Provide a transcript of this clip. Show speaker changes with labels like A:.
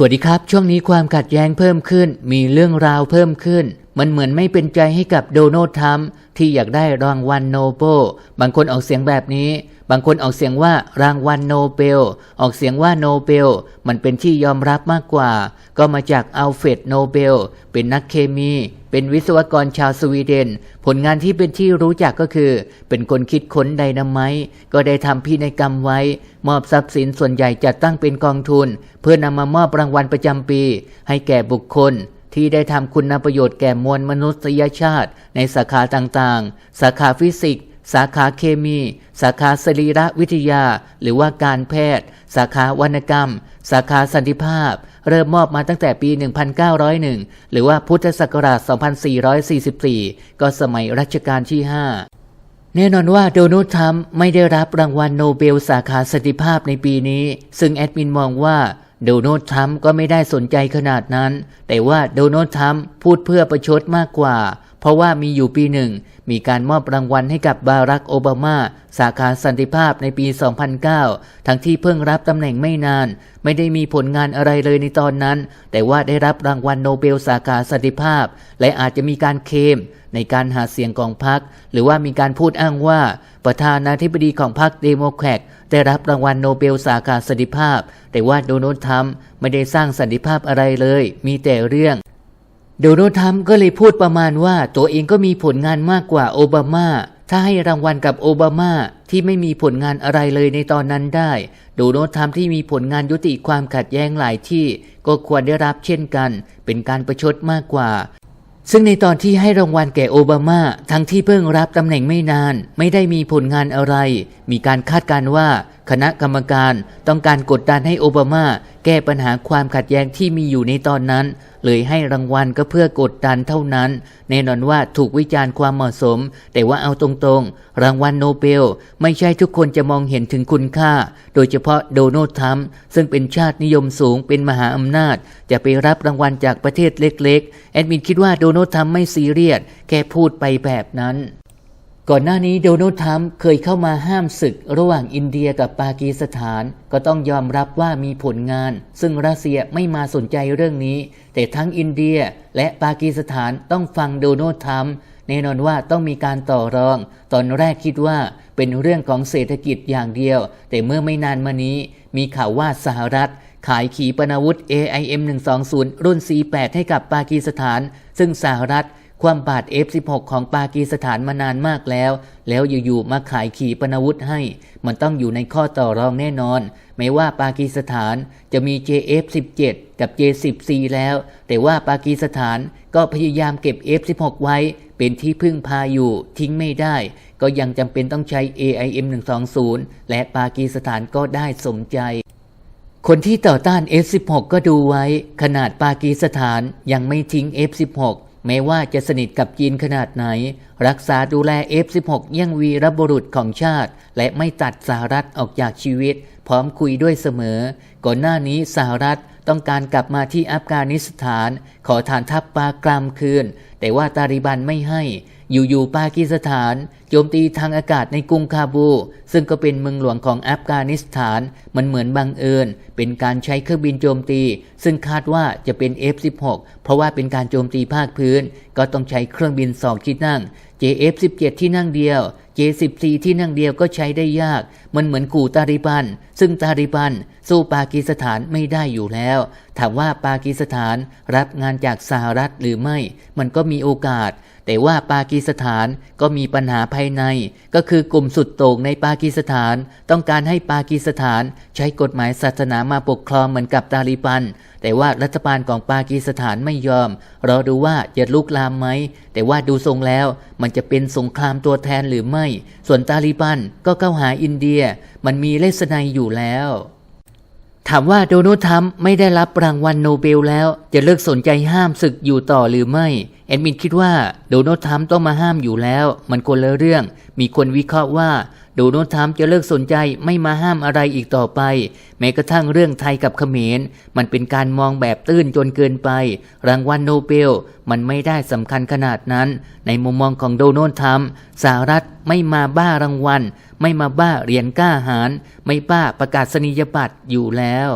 A: สวัสดีครับ ช่วงนี้ความขัดแย้งเพิ่มขึ้น มีเรื่องราวเพิ่มขึ้น มันเหมือนไม่เป็นใจให้กับโดนัลด์ทรัมป์ที่อยากได้รางวัลโนเบลบางคนออกเสียงแบบนี้ บางคนออกเสียงว่ารางวัลโนเบล ออกเสียงว่าโนเบล มันเป็นที่ยอมรับมากกว่า ก็มาจากอัลเฟรดโนเบล เป็นนักเคมี เป็นวิศวกรชาวสวีเดน ผลงานที่เป็นที่รู้จักก็คือ เป็นคนคิดค้นไดนาไมต์ก็ได้ทำพินัยกรรมไว้ มอบทรัพย์สินส่วนใหญ่จัดตั้งเป็นกองทุน เพื่อนำมามอบรางวัลประจำปี ให้แก่บุคคล ที่ได้ทำคุณประโยชน์แก่มวลมนุษยชาติ ในสาขาต่างๆ สาขาฟิสิกส์ สาขาเคมี สาขาสรีรวิทยา หรือว่าการแพทย์ สาขาวรรณกรรม สาขาสันติภาพ เริ่มมอบมาตั้งแต่ปี 1901 หรือว่าพุทธศักราช 2444 ก็สมัยรัชกาลที่ 5แน่นอนว่าโดนัลด์ทรัมป์ไม่ได้รับรางวัลโนเบลสาขาสันติภาพในปีนี้ ซึ่งแอดมินมองว่า โดนัลด์ทรัมป์ก็ไม่ได้สนใจขนาดนั้น แต่ว่าโดนัลด์ทรัมป์พูดเพื่อประชดมากกว่า เพราะว่ามีอยู่ปีหนึ่ง มีการมอบรางวัลให้กับบารักโอบามา สาขาสันติภาพในปี 2009 ทั้งที่เพิ่งรับตำแหน่งไม่นาน ไม่ได้มีผลงานอะไรเลยในตอนนั้น แต่ว่าได้รับรางวัลโนเบลสาขาสันติภาพ และอาจจะมีการเคมในการหาเสียงของพรรคหรือว่ามีการพูดอ้างว่า ประธานาธิบดีของพรรคเดโมแครตได้รับรางวัลโนเบลสาขาสันติภาพ แต่ว่าโดนัลด์ทรัมป์ไม่ได้สร้างสันติภาพอะไรเลย มีแต่เรื่อง โดนัลด์ทรัมป์ก็เลยพูดประมาณว่าตัวเองก็มีผลงานมากกว่าโอบามา ถ้าให้รางวัลกับโอบามาที่ไม่มีผลงานอะไรเลยในตอนนั้นได้ โดนัลด์ทรัมป์ที่มีผลงานยุติความขัดแย้งหลายที่ ก็ควรได้รับเช่นกัน เป็นการประชดมากกว่า ซึ่งในตอนที่ให้รางวัลแก่โอบามา ทั้งที่เพิ่งรับตำแหน่งไม่นาน ไม่ได้มีผลงานอะไร มีการคาดการว่า คณะกรรมการต้องการกดดันให้โอบามา แก้ปัญหาความขัดแย้งที่มีอยู่ในตอนนั้น เลยให้รางวัลก็เพื่อกดดันเท่านั้น แน่นอนว่าถูกวิจารณ์ความเหมาะสม แต่ว่าเอาตรงๆ รางวัลโนเบล ไม่ใช่ทุกคนจะมองเห็นถึงคุณค่า โดยเฉพาะโดนัลด์ทรัมป์ซึ่งเป็นชาตินิยมสูงเป็นมหาอำนาจ จะไปรับรางวัลจากประเทศเล็ก ๆ แอดมินคิดว่าโดนนัลด์ทรัมป์ไม่ซีเรียสแค่พูดไปแบบนั้น ก่อนหน้านี้โดนัลด์ทรัมป์เคยเข้ามาห้ามศึกระหว่างอินเดียกับปากีสถาน ก็ต้องยอมรับว่ามีผลงาน ซึ่งรัสเซียไม่มาสนใจเรื่องนี้ แต่ทั้งอินเดียและปากีสถานต้องฟังโดนัลด์ทรัมป์แน่นอนว่าต้องมีการต่อรอง ตอนแรกคิดว่าเป็นเรื่องของเศรษฐกิจอย่างเดียว แต่เมื่อไม่นานมานี้มีข่าวว่าสหรัฐ ขายขีปนาวุธ AIM 120 รุ่น C8 ให้กับปากีสถาน ซึ่งสหรัฐความบาด F16 ของปากีสถานมานานมากแล้ว แล้วอยู่ๆมาขายขีปนาวุธให้ มันต้องอยู่ในข้อต่อรองแน่นอน ไม่ว่าปากีสถานจะมี JF17 กับ J10C แล้ว แต่ว่าปากีสถานก็พยายามเก็บ F16 ไว้ เป็นที่พึ่งพาอยู่ทิ้งไม่ได้ ก็ยังจำเป็นต้องใช้ AIM 120 และปากีสถานก็ได้สมใจ คนที่ต่อต้าน F16 ก็ดูไว้ ขนาดปากีสถานยังไม่ทิ้ง F16 แม้ว่าจะสนิทกับจีนขนาดไหน รักษาดูแล F16 ยังวีรบุรุษของชาติ และไม่ตัดสหรัฐออกจากชีวิต พร้อมคุยด้วยเสมอ ก่อนหน้านี้สหรัฐต้องการกลับมาที่อัฟกานิสถาน ขอฐานทัพปากรามคืน แต่ว่าตาลิบันไม่ให้ อยู่ๆปากีสถาน โจมตีทางอากาศในกรุงคาบู ซึ่งก็เป็นเมืองหลวงของอัฟกานิสถาน มันเหมือนบังเอิญ เป็นการใช้เครื่องบินโจมตี ซึ่งคาดว่าจะเป็น F16 เพราะว่าเป็นการโจมตีภาคพื้น ก็ต้องใช้เครื่องบินสองที่นั่ง JF17 ที่นั่งเดียว J14 ที่นั่งเดียวก็ใช้ได้ยาก มันเหมือนกูตาลิบัน ซึ่งตาลิบัน สู้ปากีสถานไม่ได้อยู่แล้ว ถามว่าปากีสถานรับงานจากสหรัฐหรือไม่ มันก็มีโอกาส แต่ว่าปากีสถานก็มีปัญหาภายใน ก็คือกลุ่มสุดโต่งในปากีสถาน ต้องการให้ปากีสถานใช้กฎหมายศาสนามาปกครองเหมือนกับตาลิบัน แต่ว่ารัฐบาลของปากีสถานไม่ยอม รอดูว่าจะลุกลามไหม แต่ว่าดูทรงแล้วมันจะเป็นสงครามตัวแทนหรือไม่ ส่วนตาลิบันก็เข้าหาอินเดีย มันมีเลสไนอยู่แล้วถามว่าโดนัลด์ทรัมป์ไม่ได้รับรางวัลโนเบลแล้ว จะเลิกสนใจห้ามศึกอยู่ต่อหรือไม่ แอดมินคิดว่าโดนัลด์ทรัมป์ต้องมาห้ามอยู่แล้ว มันคนละเรื่อง มีคนวิเคราะห์ว่าโดนัลด์ทรัมป์จะเลิกสนใจไม่มาห้ามอะไรอีกต่อไป แม้กระทั่งเรื่องไทยกับเขมร มันเป็นการมองแบบตื้นจนเกินไป รางวัลโนเบล มันไม่ได้สำคัญขนาดนั้น ในมุมมองของโดนัลด์ทรัมป์สหรัฐไม่มาบ้ารางวัล ไม่มาบ้าเหรียญก้าหาญไม่บ้าประกาศนียบัตรอยู่แล้ว